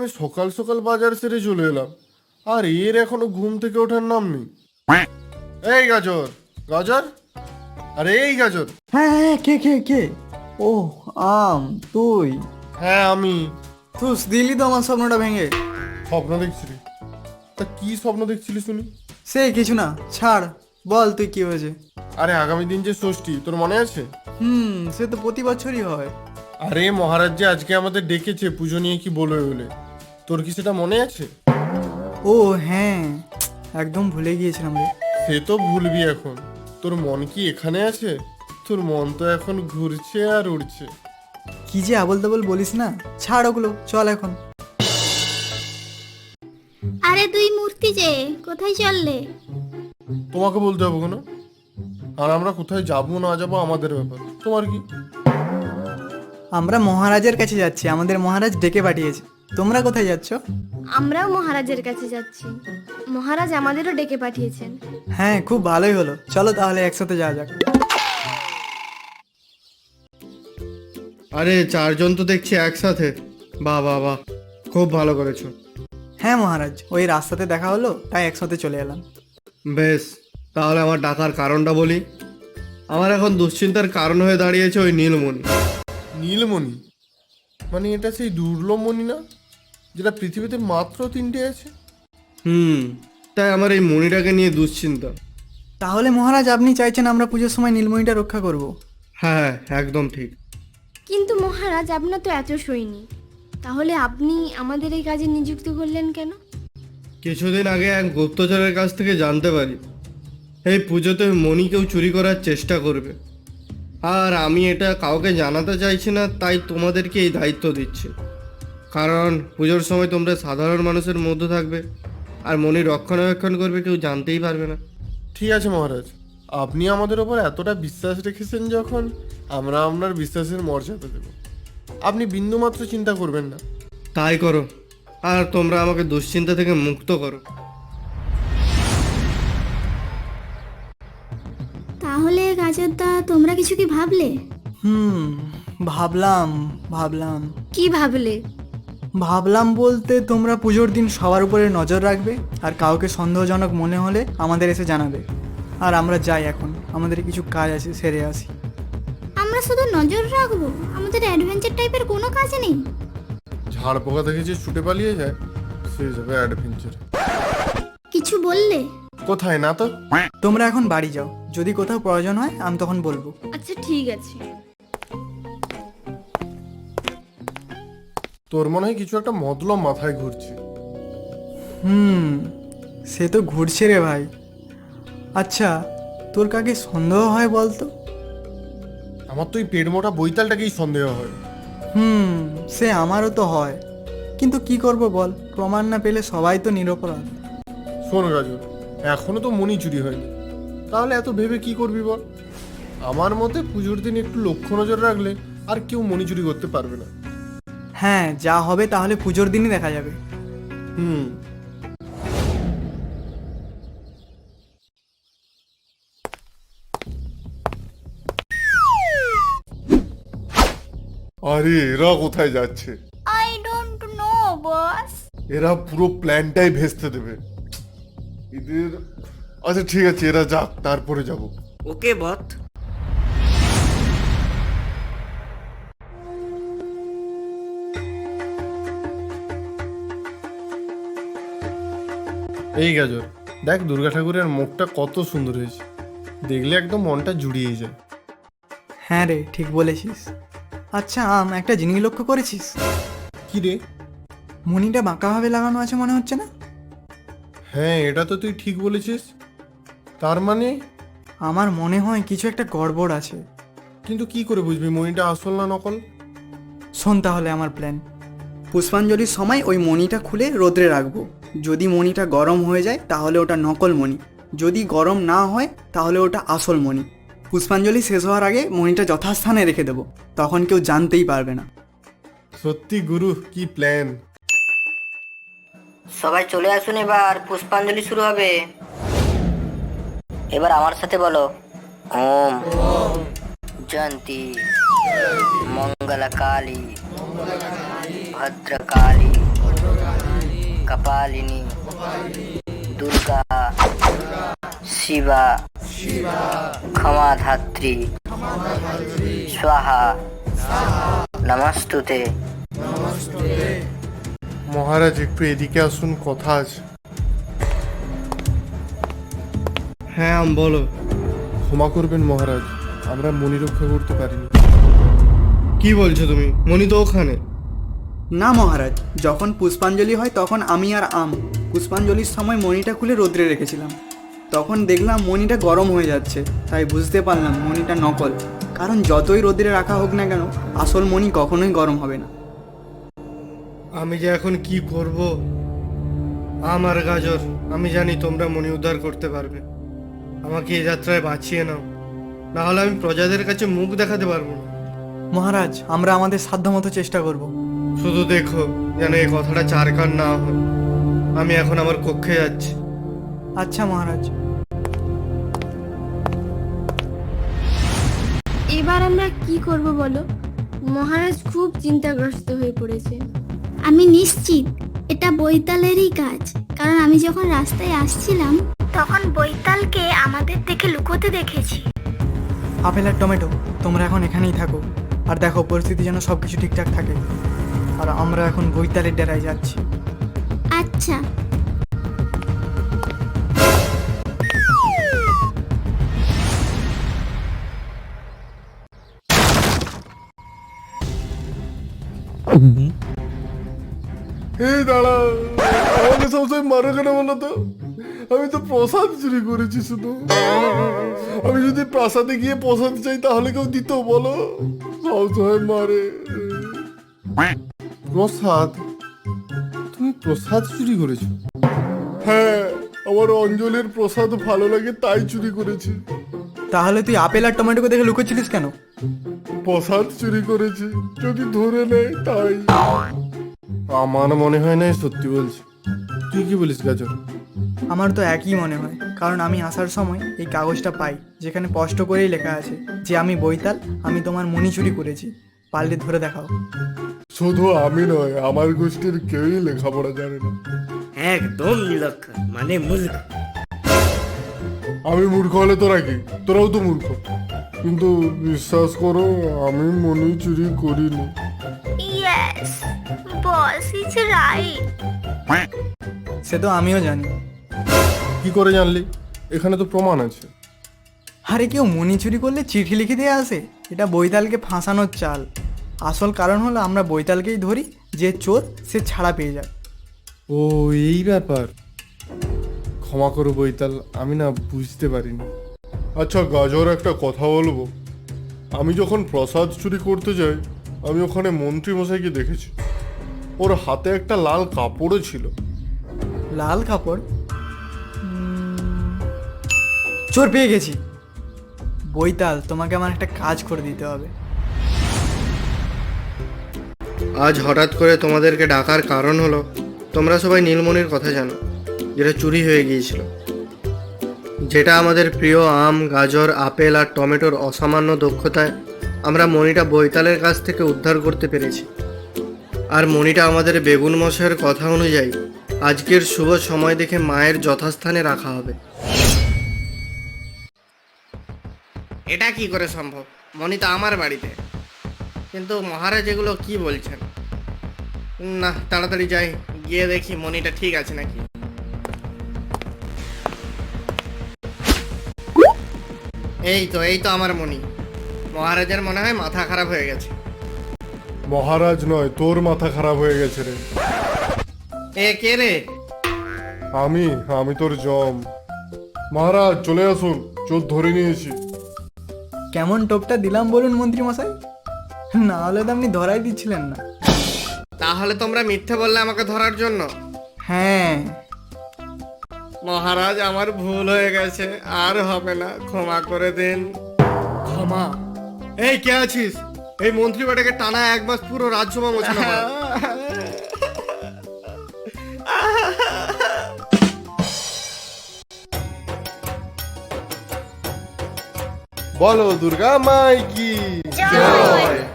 আমি সকাল সকাল বাজার সেরে চলে এলাম। আর এর এখনও ঘুম থেকে ওঠার নাম নেই। এই গাজর। গাজর? আরে এই গাজর। হ্যাঁ হ্যাঁ কে কে কে? ও আম তুই। হ্যাঁ আমি। তুস দিলি তো আমার স্বপ্নটা ভেঙে। স্বপ্ন দেখছিলি? তা কি স্বপ্ন দেখছিলি শুনি সে কিছু না ছাড় বল তুই কি হয়েছে। আরে আগামী দিন যে ষষ্ঠী তোর মনে আছে? হুম সে তো প্রতি বছরই হয়। আরে মহারাজ যে আজকে আমাদের ডেকেছে পুজো নিয়ে কি বলবে বলে? তোর কি সেটা মনে আছে? ও হ্যাঁ। একদম ভুলে গিয়েছিলাম রে। সে তো ভুলবি এখন। তোর মন কি এখানে আছে? তোর মন তো এখন ঘুরছে আর উড়ছে। কি যে আবল তাবল বলিস না? ছাড় ওগুলো চল এখন। আরে তুই মূর্তি যে কোথায় চললে? তোমাকে বলতে হবে কেন? আর আমরা কোথায় যাব না যাব আমাদের ব্যাপার। তোমার কি? আমরা মহারাজের কাছে যাচ্ছি আমাদের মহারাজ ডেকে পাঠিয়েছে। তোমরা কোথায় যাচ্ছ? আমরাও মহারাজের কাছে যাচ্ছি। মহারাজ আমাদেরও ডেকে পাঠিয়েছেন। হ্যাঁ খুব ভালোই হলো। চলো তাহলে একসাথে যাওয়া যাক। আরে চারজন তো দেখছি একসাথে। বাহ বাহ বাহ। খুব ভালো করেছ। হ্যাঁ মহারাজ ওই রাস্তাতে দেখা হলো তাই একসাথে চলে এলাম। বেশ তাহলে আমার ডাকার কারণটা বলি। আমার এখন দুশ্চিন্তার কারণ হয়ে দাঁড়িয়েছে ওই নীলমণি। নীলমণি? মানে এটা সেই দুর্লভ মণি না? যেটা পৃথিবীতে মাত্র তিনটে আছে। হুম তাই আমার এই মণিটাকে নিয়ে দুশ্চিন্তা। তাহলে মহারাজ আপনি চাইছেন আমরা পুজোর সময় নীলমণিটা রক্ষা করব? হ্যাঁ একদম ঠিক। কিন্তু মহারাজ আপনার তো এত সৈনিক তাহলে আপনি আমাদের এই কাজে নিযুক্ত করলেন কেন? কিছুদিন আগে এক গুপ্তচরের কাছ থেকে জানতে পারি এই পুজোতে মণি কেউ চুরি করার চেষ্টা করবে। আর আমি এটা কাউকে জানাতে চাইছি না তাই তোমাদেরকে এই দায়িত্ব দিচ্ছি। কারণ পুজোর সময় তোমরা সাধারণ মানুষের মধ্যে থাকবে আর মণি রক্ষণাবেক্ষণ করবে কেউ জানতেই পারবে না। ঠিক আছে মহারাজ আপনি আমাদের ওপর এতটা বিশ্বাস রেখেছেন যখন আমরা আপনার বিশ্বাসের মর্যাদা দেব। আপনি বিন্দুমাত্র চিন্তা করবেন না। তাই করো আর তোমরা আমাকে দুশ্চিন্তা থেকে মুক্ত করো। তাহলে গাজরদা তোমরা কিছু কি ভাবলে? হুম ভাবলাম ভাবলাম। কি ভাবলে? ভাবলাম বলতে তোমরা পুজোর দিন সবার উপরে নজর রাখবে আর কাউকে সন্দেহজনক মনে হলে আমাদের এসে জানাবে। আর আমরা যাই এখন আমাদের কিছু কাজ আছে সেরে আসি। আমরা শুধু নজর রাখব আমাদের অ্যাডভেঞ্চার টাইপের কোনো কাজ নেই। ঝাড় পোকা থেকে যে ছুটে পালিয়ে যায় সে যাবে অ্যাডভেঞ্চার কিছু বললে? কোথায় না তো? তোমরা এখন বাড়ি যাও যদি কোথাও প্রয়োজন হয় আমি তখন বলব। আচ্ছা ঠিক আছে। তোর মনে হয় কিছু একটা মতলব মাথায় ঘুরছে। হুম সে তো ঘুরছে রে ভাই। আচ্ছা তোর কাকে সন্দেহ হয় বলতো? আমার তো এই পেট মোটা বৈতালটাকেই সন্দেহ হয়। হুম সে আমারও তো হয়। কিন্তু কি করব বল প্রমাণ না পেলে সবাই তো নিরপরাধ। শোন গাজর এখনও তো মনি চুরি হয়নি। তাহলে এত ভেবে কি করবি বল? আমার মতে পুজোর দিন একটু লক্ষ্য নজর রাখলে আর কেউ মনি চুরি করতে পারবে না। হ্যাঁ যা হবে তাহলে পুজোর দিনই দেখা যাবে। হুম। আরে এরা কোথায় যাচ্ছে? আই ডোন্ট নো বস এরা পুরো প্ল্যানটাই ভেস্তে দেবে। এদের আচ্ছা ঠিক আছে এরা যাক তারপরে যাব। ওকে বথ এই গাজর। দেখ দুর্গা ঠাকুরের মুখটা কত সুন্দর হয়েছে। দেখলে একদম মনটা জুড়িয়ে যায়। হ্যাঁ রে ঠিক বলেছিস। আচ্ছা আম একটা জিনিস লক্ষ্য করেছিস? কি রে? মণিটা বাঁকাভাবে লাগানো আছে মনে হচ্ছে না? হ্যাঁ এটা তো তুই ঠিক বলেছিস। তার মানে? আমার মনে হয় কিছু একটা গড়বড় আছে। কিন্তু কি করে বুঝবি? মণিটা আসল না নকল? শোন তাহলে আমার প্ল্যান পুষ্পাঞ্জলির সময় ওই মণিটা খুলে রোদ্রে রাখব। যদি মণিটা গরম হয়ে যায় তাহলে ওটা নকল মণি। যদি গরম না হয় তাহলে ওটা আসল মণি। পুষ্পাঞ্জলি শেষ হওয়ার আগে মণিটা যথাস্থানে রেখে দেবো। তখন কেউ জানতেই পারবে না। সত্যি গুরু কি প্ল্যান সবাই চলে আসুন এবার পুষ্পাঞ্জলি শুরু হবে। এবার আমার সাথে বলো। ওম। জয়ন্তী। মঙ্গলা কালী। ভদ্রকালী। কপালিনী দুর্গা শিবা ক্ষমাধাত্রী স্বাহা নমস্তুতে মহারাজ একটু এদিকে আসুন কথা আছে। হ্যাঁ আম বলো। ক্ষমা করবেন মহারাজ আমরা মনি রক্ষা করতে পারিনি। কি বলছো তুমি? মনি তো ওখানে। না মহারাজ যখন পুষ্পাঞ্জলি হয় তখন আমি আর আম। পুষ্পাঞ্জলির সময় মণিটা খুলে রোদ্রে রেখেছিলাম। তখন দেখলাম মণিটা গরম হয়ে যাচ্ছে তাই বুঝতে পারলাম মণিটা নকল। কারণ যতই রোদ্রে রাখা হোক না কেন আসল মণি কখনোই গরম হবে না। আমি যে এখন কি করব? আমার গাজর আমি জানি তোমরা মণি উদ্ধার করতে পারবে। আমাকে এই যাত্রায় বাঁচিয়ে নাও। না হলে আমি প্রজাদের কাছে মুখ দেখাতে পারব না। মহারাজ আমরা আমাদের সাধ্যমতো চেষ্টা করব। শুধু দেখো যেন এই কথাটা চারকান না হয়। আমি এখন আমার কক্ষে যাচ্ছি। আচ্ছা মহারাজ। এবার আমরা কি করব বলো? মহারাজ খুব চিন্তাগ্রস্ত হয়ে পড়েছে। আমি নিশ্চিত এটা বৈতালেরই কাজ। কারণ আমি যখন রাস্তায় আসছিলাম তখন বৈতালকে আমাদের দেখে লুকোতে দেখেছি। আপেল আর টমেটো তোমরা এখন এখানেই থাকো। আর দেখো পরিস্থিতি যেন সব কিছু ঠিকঠাক থাকে। আর আমরা এখন বৈতালের ডেরায় যাচ্ছি। আচ্ছা। এই দাঁড়া আমাকে সবসময় মারো কেন বলো তো? আমি তো প্রসাদ চুরি করেছি শুধু। আমি যদি প্রাসাদে গিয়ে প্রসাদ চাই তাহলে কেউ দিত বলো? সবসময় মারে। প্রসাদ? তুমি প্রসাদ চুরি করেছ? হ্যাঁ আমার অঞ্জলের প্রসাদ ভালো লাগে তাই চুরি করেছি। তাহলে তুই আপেল আর টমেটোকে দেখে লুকোচ্ছিলিস কেন? প্রসাদ চুরি করেছি যদি ধরে নেয় তাই। আমার মনে হয় না সত্যি বলছি। তুই কি বলিস গাজর? আমার তো একই মনে হয় কারণ আমি আসার সময় এই কাগজটা পাই যেখানে স্পষ্ট করেই লেখা আছে যে আমি বৈতাল আমি তোমার মণি চুরি করেছি। পারলে ধরে দেখাও। শুধু আমি নয় আমার গোষ্ঠীর কেউই লেখাপড়া জানে না। একদম নিরক্ষ মানে মূর্খ। আমি মূর্খ হলে তোরা কি? তোরাও তো মূর্খ। কিন্তু বিশ্বাস করো আমি মনি চুরি করিনি। ইয়েস বস ইজ রাইট সে তো আমিও জানি। কি করে জানলি? এখানে তো প্রমাণ আছে। আরে কেউ মনি চুরি করলে চিঠি লিখে দিয়ে আসে? এটা বৈতালকে ফাঁসানোর চাল। আসল কারণ হলো আমরা বৈতালকেই ধরি যে চোর সে ছাড়া পেয়ে যায়। ও এই ব্যাপার। ক্ষমা করো বৈতাল আমি না বুঝতে পারিনি। আচ্ছা গাজর একটা কথা বলব। আমি যখন প্রসাদ চুরি করতে যাই আমি ওখানে মন্ত্রী মশাইকে দেখেছি। ওর হাতে একটা লাল কাপড়ও ছিল। লাল কাপড়? চোর পেয়ে গেছি। বৈতাল তোমাকে আমার একটা কাজ করে দিতে হবে। আজ হঠাৎ করে তোমাদেরকে ডাকার কারণ হলো, তোমরা সবাই নীলমণির কথা জানো, যেটা চুরি হয়ে গিয়েছিল। যেটা আমাদের প্রিয় আম, গাজর, আপেল আর টমেটোর অসামান্য দক্ষতায় আমরা মণিটা বৈতালের কাছ থেকে উদ্ধার করতে পেরেছি। আর মণিটা আমাদের বেগুন মশাইয়ের কথা অনুযায়ী আজকের শুভ সময় দেখে মায়ের যথাস্থানে রাখা হবে। এটা কি করে সম্ভব? মণি তো আমার বাড়িতে। কিন্তু মহারাজ এগুলো কি বলছেন? না তাড়াতাড়ি যাই গিয়ে দেখি মনিটা ঠিক আছে নাকি। এই তো এই তো আমার মনি মহারাজের মনে হয় মাথা খারাপ হয়ে গেছে। মহারাজ নয় তোর মাথা খারাপ হয়ে গেছে রে। এ কে রে? আমি আমি তোর জম। মহারাজ চলে আসুন চোর ধরে নিয়েছি। কেমন টোপটা দিলাম বলুন মন্ত্রী মশাই। না হলে তো আপনি ধরাই দিচ্ছিলেন না। তাহলে তোমরা মিথ্যে বললে আমাকে ধরার জন্য? হ্যাঁ। মহারাজ আমার ভুল হয়ে গেছে। আর হবে না। ক্ষমা করে দিন। ক্ষমা? এই কে আছিস? এই মন্ত্রী বেটাকে টানা এক মাস পুরো রাজ্যসভা মোছানো হয়। বলো দুর্গা মাই কি? জয়।